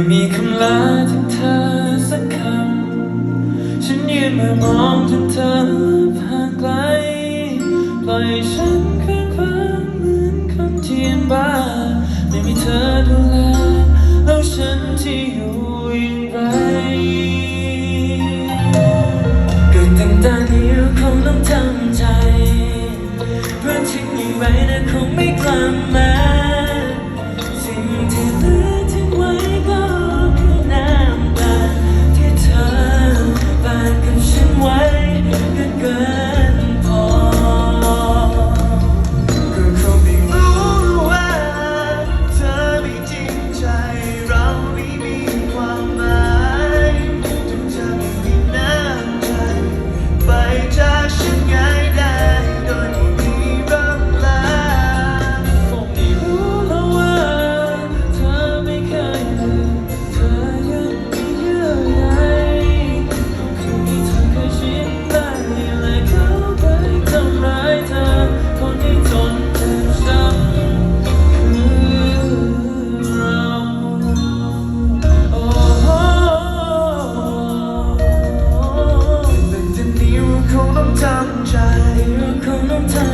ไม่มีคำลาจากเธอสักคำ ฉันยืนมือมองจนเธอผ่านไกล ปล่อยฉันคืนงวามเหมือนคนเทียนบ้า ไม่มีเธอดูแล แล้วฉันที่อยู่อย่างไร เกิดตั้งแต่นิ้วของน้องเธอ time.